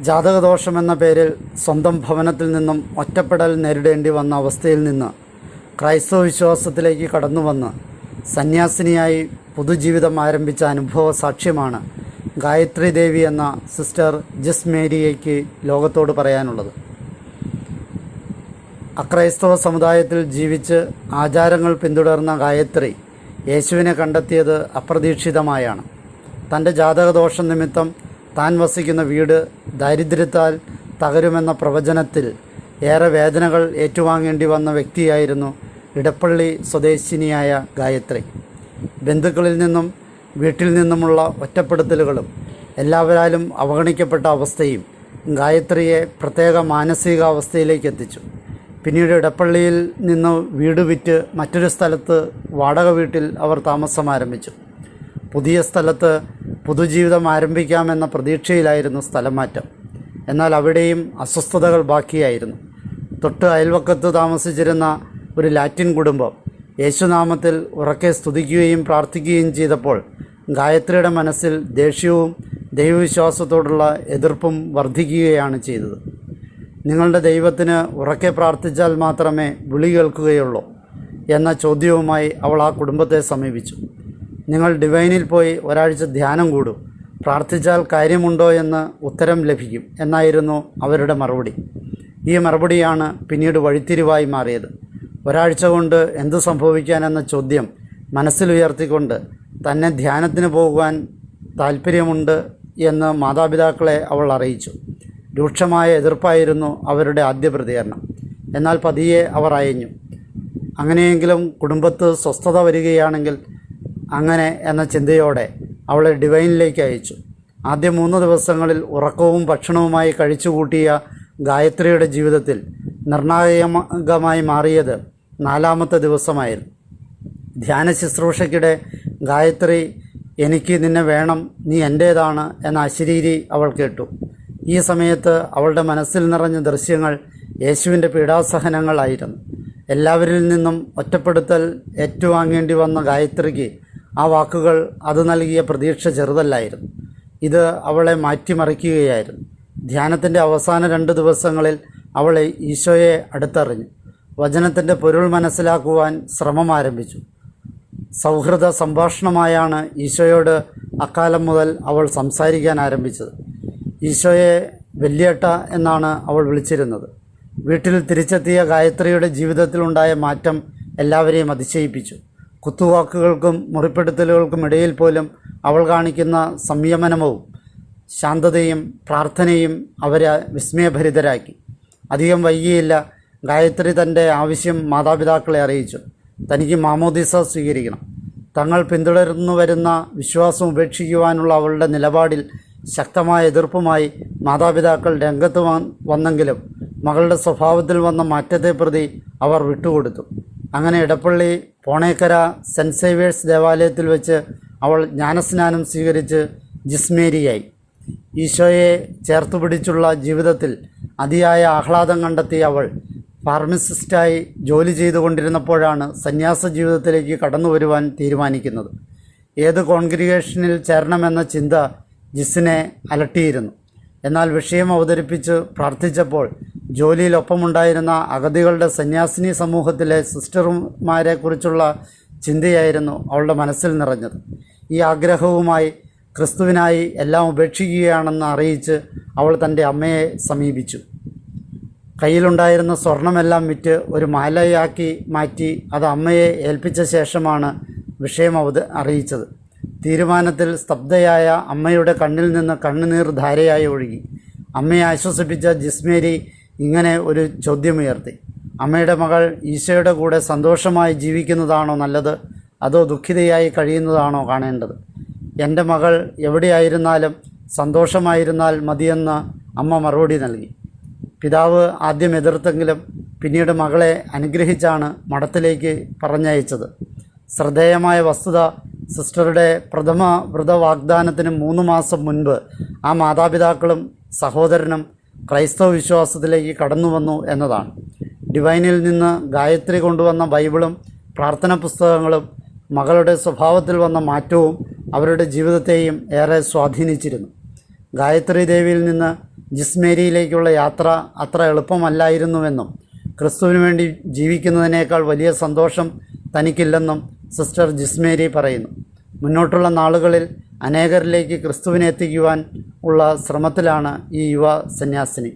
ജാതകദോഷമെന്ന പേരിൽ സ്വന്തം ഭവനത്തിൽ നിന്നും ഒറ്റപ്പെടൽ നേരിടേണ്ടി വന്ന അവസ്ഥയിൽ നിന്ന് ക്രൈസ്തവ വിശ്വാസത്തിലേക്ക് കടന്നു വന്ന് സന്യാസിനിയായി പുതുജീവിതം ആരംഭിച്ച അനുഭവ സാക്ഷ്യമാണ് ഗായത്രി ദേവി എന്ന സിസ്റ്റർ ജിസ് മേരിയയ്ക്ക് ലോകത്തോട് പറയാനുള്ളത്. അക്രൈസ്തവ സമുദായത്തിൽ ജീവിച്ച് ആചാരങ്ങൾ പിന്തുടർന്ന ഗായത്രി യേശുവിനെ കണ്ടെത്തിയത് അപ്രതീക്ഷിതമായാണ്. തന്റെ ജാതകദോഷം നിമിത്തം താൻ വസിക്കുന്ന വീട് ദാരിദ്ര്യത്താൽ തകരുമെന്ന പ്രവചനത്തിൽ ഏറെ വേദനകൾ ഏറ്റുവാങ്ങേണ്ടി വന്ന വ്യക്തിയായിരുന്നു ഇടപ്പള്ളി സ്വദേശിനിയായ ഗായത്രി. ബന്ധുക്കളിൽ നിന്നും വീട്ടിൽ നിന്നുമുള്ള ഒറ്റപ്പെടുത്തലുകളും എല്ലാവരാലും അവഗണിക്കപ്പെട്ട അവസ്ഥയും ഗായത്രിയെ പ്രത്യേക മാനസികാവസ്ഥയിലേക്ക് എത്തിച്ചു. പിന്നീട് ഇടപ്പള്ളിയിൽ നിന്ന് വീട് വിറ്റ് മറ്റൊരു സ്ഥലത്ത് വാടക വീട്ടിൽ അവർ താമസം ആരംഭിച്ചു പുതിയ സ്ഥലത്ത് പുതുജീവിതം ആരംഭിക്കാമെന്ന പ്രതീക്ഷയിലായിരുന്നു സ്ഥലം മാറ്റം എന്നാൽ അവിടെയും അസ്വസ്ഥതകൾ ബാക്കിയായിരുന്നു. തൊട്ട് അയൽവക്കത്ത് താമസിച്ചിരുന്ന ഒരു ലാറ്റിൻ കുടുംബം യേശുനാമത്തിൽ ഉറക്കെ സ്തുതിക്കുകയും പ്രാർത്ഥിക്കുകയും ചെയ്തപ്പോൾ ഗായത്രിയുടെ മനസ്സിൽ ദേഷ്യവും ദൈവവിശ്വാസത്തോടുള്ള എതിർപ്പും വർദ്ധിക്കുകയാണ് ചെയ്തത്. നിങ്ങളുടെ ദൈവത്തിന് ഉറക്കെ പ്രാർത്ഥിച്ചാൽ മാത്രമേ വിളി കേൾക്കുകയുള്ളൂ എന്ന ചോദ്യവുമായി അവൾ ആ കുടുംബത്തെ സമീപിച്ചു. നിങ്ങൾ ഡിവൈനിൽ പോയി ഒരാഴ്ച ധ്യാനം കൂടും. പ്രാർത്ഥിച്ചാൽ കാര്യമുണ്ടോ എന്ന് ഉത്തരം ലഭിക്കും എന്നായിരുന്നു അവരുടെ മറുപടി. ഈ മറുപടിയാണ് പിന്നീട് വഴിത്തിരിവായി മാറിയത്. ഒരാഴ്ച കൊണ്ട് എന്ത് സംഭവിക്കാനെന്ന ചോദ്യം മനസ്സിലുയർത്തിക്കൊണ്ട് തന്നെ ധ്യാനത്തിന് പോകുവാൻ താല്പര്യമുണ്ട് എന്ന് മാതാപിതാക്കളെ അവൾ അറിയിച്ചു. രൂക്ഷമായ എതിർപ്പായിരുന്നു അവരുടെ ആദ്യ പ്രതികരണം. എന്നാൽ പതിയെ അവർ അയഞ്ഞു. അങ്ങനെയെങ്കിലും കുടുംബത്ത് സ്വസ്ഥത വരികയാണെങ്കിൽ അങ്ങനെ എന്ന ചിന്തയോടെ അവളെ ഡിവൈനിലേക്ക് അയച്ചു. ആദ്യ മൂന്ന് ദിവസങ്ങളിൽ ഉറക്കവും ഭക്ഷണവുമായി കഴിച്ചുകൂട്ടിയ ഗായത്രിയുടെ ജീവിതത്തിൽ നിർണായകമായി മാറിയത് നാലാമത്തെ ദിവസമായിരുന്നു. ധ്യാന ശുശ്രൂഷയ്ക്കിടെ ഗായത്രി എനിക്ക് നിന്നെ വേണം നീ എന്റേതാണ് എന്ന അശരീരി അവൾ കേട്ടു. ഈ സമയത്ത് അവളുടെ മനസ്സിൽ നിറഞ്ഞ ദൃശ്യങ്ങൾ യേശുവിന്റെ പീഡാസഹനങ്ങളായിരുന്നു. എല്ലാവരിൽ നിന്നും ഒറ്റപ്പെടുത്തൽ ഏറ്റുവാങ്ങേണ്ടി വന്ന ഗായത്രിക്ക് ആ വാക്കുകൾ അത് നൽകിയ പ്രതീക്ഷ ചെറുതല്ലായിരുന്നു. ഇത് അവളെ മാറ്റിമറിക്കുകയായിരുന്നു. ധ്യാനത്തിന്റെ അവസാന രണ്ട് ദിവസങ്ങളിൽ അവളെ ഈശോയെ അടുത്തറിഞ്ഞു. വചനത്തിന്റെ പൊരുൾ മനസ്സിലാക്കുവാൻ ശ്രമം ആരംഭിച്ചു. സൗഹൃദ സംഭാഷണമായാണ് ഈശോയോട് അക്കാലം മുതൽ അവൾ സംസാരിക്കാൻ ആരംഭിച്ചത്. ഈശോയെ വെല്ലിയേട്ട എന്നാണ് അവൾ വിളിച്ചിരുന്നത്. വീട്ടിൽ തിരിച്ചെത്തിയ ഗായത്രിയുടെ ജീവിതത്തിലുണ്ടായ മാറ്റം എല്ലാവരെയും അതിശയിപ്പിച്ചു. കുത്തുവാക്കുകൾക്കും മുറിപ്പെടുത്തലുകൾക്കും ഇടയിൽ പോലും അവൾ കാണിക്കുന്ന സംയമനവും ശാന്തതയും പ്രാർത്ഥനയും അവരെ വിസ്മയഭരിതരാക്കി. അധികം വൈകിയില്ല ഗായത്രി തന്റെ ആവശ്യം മാതാപിതാക്കളെ അറിയിച്ചു. തനിക്ക് മാമോദിസ സ്വീകരിക്കണം. തങ്ങൾ പിന്തുടർന്നു വരുന്ന വിശ്വാസം ഉപേക്ഷിക്കുവാനുള്ള അവളുടെ നിലപാടിൽ ശക്തമായ എതിർപ്പുമായി മാതാപിതാക്കൾ രംഗത്ത് വന്നെങ്കിലും മകളുടെ സ്വഭാവത്തിൽ വന്ന മാറ്റത്തെ പ്രതി അവർ വിട്ടുകൊടുത്തു. അങ്ങനെ ഇടപ്പള്ളി പോണേക്കര സെന്റ് സേവിയേഴ്സ് ദേവാലയത്തിൽ വെച്ച് അവൾ ജ്ഞാനസ്നാനം സ്വീകരിച്ച് ജിസ്മേരിയായി. ഈശോയെ ചേർത്തു പിടിച്ചുള്ള ജീവിതത്തിൽ അതിയായ ആഹ്ലാദം കണ്ടെത്തിയ അവൾ ഫാർമസിസ്റ്റായി ജോലി ചെയ്തുകൊണ്ടിരുന്നപ്പോഴാണ് സന്യാസ ജീവിതത്തിലേക്ക് കടന്നു വരുവാൻ തീരുമാനിക്കുന്നത്. ഏത് കോൺഗ്രിഗേഷനിൽ ചേരണമെന്ന ചിന്ത ജിസിനെ അലട്ടിയിരുന്നു. എന്നാൽ വിഷയം അവതരിപ്പിച്ച് പ്രാർത്ഥിച്ചപ്പോൾ ജോലിയിലൊപ്പമുണ്ടായിരുന്ന അഗതികളുടെ സന്യാസിനി സമൂഹത്തിലെ സിസ്റ്റർമാരെക്കുറിച്ചുള്ള ചിന്തയായിരുന്നു അവളുടെ മനസ്സിൽ നിറഞ്ഞത്. ഈ ആഗ്രഹവുമായി ക്രിസ്തുവിനായി എല്ലാം ഉപേക്ഷിക്കുകയാണെന്ന് അറിയിച്ച് അവൾ തന്റെ അമ്മയെ സമീപിച്ചു. കയ്യിലുണ്ടായിരുന്ന സ്വർണമെല്ലാം വിറ്റ് ഒരു മാലയാക്കി മാറ്റി അത് അമ്മയെ ഏൽപ്പിച്ച ശേഷമാണ് വിഷയം അവത് അറിയിച്ചത്. തീരുമാനത്തിൽ സ്തബ്ധയായ അമ്മയുടെ കണ്ണിൽ നിന്ന് കണ്ണുനീർ ധാരയായി ഒഴുകി. അമ്മയെ ആശ്വസിപ്പിച്ച ജിസ്മേരി ഇങ്ങനെ ഒരു ചോദ്യമുയർത്തി. അമ്മയുടെ മകൾ ഈശോയുടെ കൂടെ സന്തോഷമായി ജീവിക്കുന്നതാണോ നല്ലത്? അതോ ദുഃഖിതയായി കഴിയുന്നതാണോ കാണേണ്ടത്? എന്റെ മകൾ എവിടെയായിരുന്നാലും സന്തോഷമായിരുന്നാൽ മതിയെന്ന് അമ്മ മറുപടി നൽകി. പിതാവ് ആദ്യം എതിർത്തെങ്കിലും പിന്നീട് മകളെ അനുഗ്രഹിച്ചാണ് മഠത്തിലേക്ക് പറഞ്ഞയച്ചത്. ശ്രദ്ധേയമായ വസ്തുത സിസ്റ്ററുടെ പ്രഥമ വ്രത വാഗ്ദാനത്തിന് മൂന്ന് മാസം മുൻപ് ആ മാതാപിതാക്കളും സഹോദരനും ക്രൈസ്തവ വിശ്വാസത്തിലേക്ക് കടന്നു വന്നു എന്നതാണ്. ഡിവൈനിൽ നിന്ന് ഗായത്രി കൊണ്ടുവന്ന ബൈബിളും പ്രാർത്ഥന പുസ്തകങ്ങളും മകളുടെ സ്വഭാവത്തിൽ വന്ന മാറ്റവും അവരുടെ ജീവിതത്തെയും ഏറെ സ്വാധീനിച്ചിരുന്നു. ഗായത്രി ദേവിയിൽ നിന്ന് ജിസ്മേരിയിലേക്കുള്ള യാത്ര അത്ര എളുപ്പമല്ലായിരുന്നുവെന്നും ക്രിസ്തുവിന് വേണ്ടി ജീവിക്കുന്നതിനേക്കാൾ വലിയ സന്തോഷം തനിക്കില്ലെന്നും സിസ്റ്റർ ജിസ്മേരി പറയുന്നു. മുന്നോട്ടുള്ള നാളുകളിൽ അനേകരിലേക്ക് ക്രിസ്തുവിനെ എത്തിക്കുവാൻ ഉള്ള ശ്രമത്തിലാണ് ഈ യുവ സന്യാസിനി.